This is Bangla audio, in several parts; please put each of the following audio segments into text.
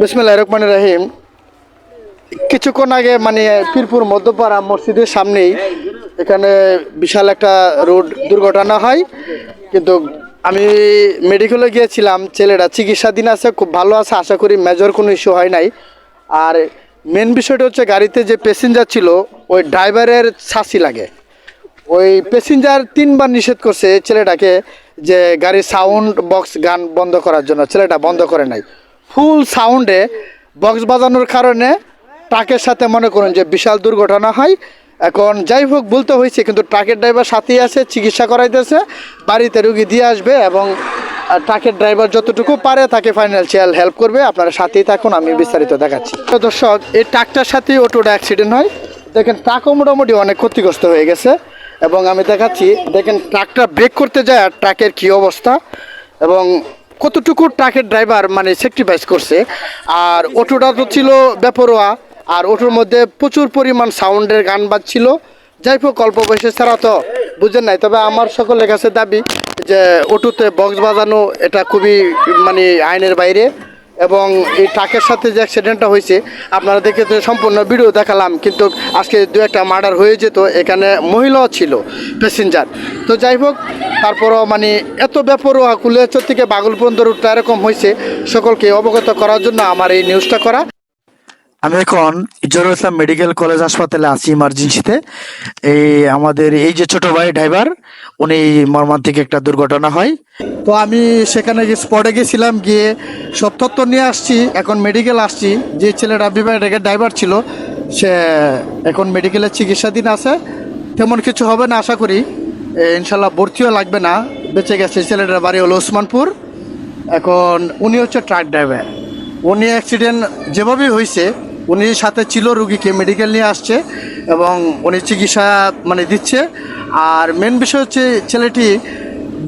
বিসমিল্লাহ রহমান রাহিম। কিছুক্ষণ আগে মানে পীরপুর মধ্যপাড়া মসজিদের সামনেই এখানে বিশাল একটা রোড দুর্ঘটনা হয়। কিন্তু আমি মেডিকেলে গিয়েছিলাম ছেলেটা চিকিৎসাধীন আছে, খুব ভালো আছে, আশা করি মেজর কোনো ইস্যু হয় নাই। আর মেন বিষয়টা হচ্ছে গাড়িতে যে প্যাসেঞ্জার ছিল, ওই ড্রাইভারের ছাসি লাগে। ওই প্যাসেঞ্জার তিনবার নিষেধ করছে ছেলেটাকে যে গাড়ির সাউন্ড বক্স গান বন্ধ করার জন্য। ছেলেটা বন্ধ করে নাই। ফুল সাউন্ডে বক্স বাজানোর কারণে ট্রাকের সাথে মনে করুন যে বিশাল দুর্ঘটনা হয়। এখন যাই হোক, বলতে হয়েছে, কিন্তু ট্রাকের ড্রাইভার সাথেই আছে, চিকিৎসা করাইতেছে, বাড়িতে রুগী দিয়ে আসবে এবং ট্রাকের ড্রাইভার যতটুকু পারে তাকে ফাইন্যান্সিয়াল হেল্প করবে। আপনারা সাথেই থাকুন, আমি বিস্তারিত দেখাচ্ছি। তো দর্শক, এই ট্রাকটার সাথেই অটোটা অ্যাক্সিডেন্ট হয়। দেখেন, ট্রাকও মোটামুটি অনেক ক্ষতিগ্রস্ত হয়ে গেছে এবং আমি দেখাচ্ছি, দেখেন, ট্রাকটা ব্রেক করতে যায় আর ট্রাকের কী অবস্থা এবং কতটুকু ট্রাকের ড্রাইভার মানে স্যাক্রিফাইস করছে? আর অটোটা তো ছিল বেপরোয়া, আর অটোর মধ্যে প্রচুর পরিমাণ সাউন্ডের গান বাজছিল। যাই হোক, অল্প বয়সে ছাড়া তো বুঝেন নাই, তবে আমার সকলের কাছে দাবি যে অটোতে বক্স বাজানো এটা খুবই মানে আইনের বাইরে। এবং এই ট্রাকের সাথে যে অ্যাক্সিডেন্টটা হয়েছে, আপনারা দেখে তো সম্পূর্ণ ভিডিও দেখালাম, কিন্তু আজকে দু একটা মার্ডার হয়ে যেত, এখানে মহিলাও ছিল প্যাসেঞ্জার তো যাই হোক, তারপরও মানে এত ব্যাপারও কুলিয়াচর থেকে বাগলপন্দ রুটটা এরকম হয়েছে, সকলকে অবগত করার জন্য আমার এই নিউজটা করা। আমি এখন জরুল ইসলাম মেডিকেল কলেজ হাসপাতালে আছি ইমার্জেন্সিতে এই আমাদের, এই যে ছোট ভাই ড্রাইভার উনি মর্মান্তিক একটা দুর্ঘটনা হয়। তো আমি সেখানে গিয়ে স্পটে গেছিলাম, গিয়ে সব তথ্য নিয়ে আসছি, এখন মেডিকেল আসছি। যে ছেলেটা বিভাগের ড্রাইভার ছিল, সে এখন মেডিকেলের চিকিৎসাধীন আছে। তেমন কিছু হবে না, আশা করি। ইনশাল্লাহ ভর্তিও লাগবে না, বেঁচে গেছে। ছেলেটার বাড়ি হলো ওসমানপুর এখন উনি হচ্ছে ট্রাক ড্রাইভার উনি অ্যাক্সিডেন্ট যেভাবেই হয়েছে উনি সাথে ছিল, রুগীকে মেডিকেল নিয়ে আসছে এবং উনি চিকিৎসা মানে দিচ্ছে। আর মেন বিষয় হচ্ছে ছেলেটি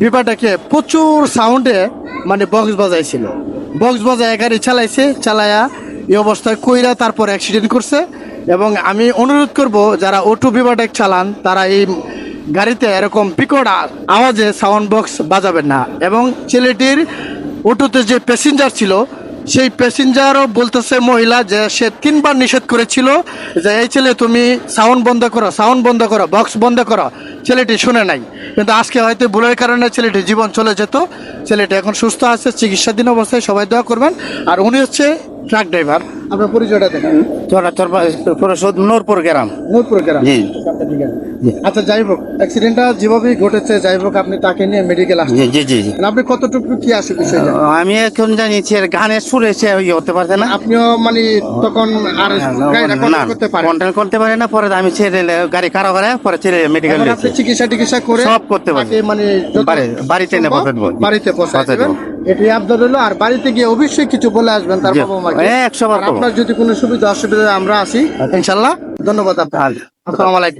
বিবাটাকে প্রচুর সাউন্ডে মানে বক্স বাজাইছিল। বক্স বাজায়, গাড়ি চালাইছে, চালায়া এই অবস্থায় কইরা তারপর অ্যাক্সিডেন্ট করছে। এবং আমি অনুরোধ করব, যারা অটো বিবাটেক চালান, তারা এই গাড়িতে এরকম বিকট আওয়াজে সাউন্ড বক্স বাজাবেন না। এবং ছেলেটির অটোতে যে প্যাসেঞ্জার ছিল সেই প্যাসেঞ্জারও বলতেছে মহিলা যে সে তিনবার নিষেধ করেছিল যে, এই ছেলে, তুমি সাউন্ড বন্ধ করো সাউন্ড বন্ধ করো বক্স বন্ধ করো। ছেলেটি শুনে নাই। কিন্তু আজকে হয়তো ভুলের কারণে ছেলেটি জীবন চলে যেত। ছেলেটি এখন সুস্থ আছে, চিকিৎসাধীন অবস্থায় সবাই দেওয়া করবেন। আর উনি হচ্ছে ট্রাক ড্রাইভার। আপনার পরিচয়টা দেখেন চরা চরপা পরিষদ নূরপুর গ্রাম। নূরপুর গ্রাম। জি। আচ্ছা যাই হোক অ্যাক্সিডেন্টটা যেভাবেই ঘটেছে যাই হোক আপনি তাকে নিয়ে মেডিকেল আসছেন জি জি জি। আপনি কতটুকু কি আসে বিষয়টা? আমি এখন জানিয়েছি আর গানের সুরে সে ইয়ে হতে পারছে না। আপনিও মানে তখন আর control করতে পারেন। কন্ট্রোল করতে পারে না পরে আমি ছেড়ে গাড়ি খারাপ করে পরে ছেড়ে মেডিকেল চিকিৎসা টিকিৎসা করে সব করতে পারে। মানে বাড়িতে। বাড়িতে পৌঁছে পৌঁছে দেবেন। দেবো। এটি আবদার হলো আর বাড়িতে গিয়ে অবশ্যই কিছু বলে আসবেন তার। বাবা মাকে একশো। আপনার যদি কোনো সুবিধা অসুবিধা আমরা আছি ইনশাল্লাহ ধন্যবাদ আপনার আচ্ছা। আসসালামু আলাইকুম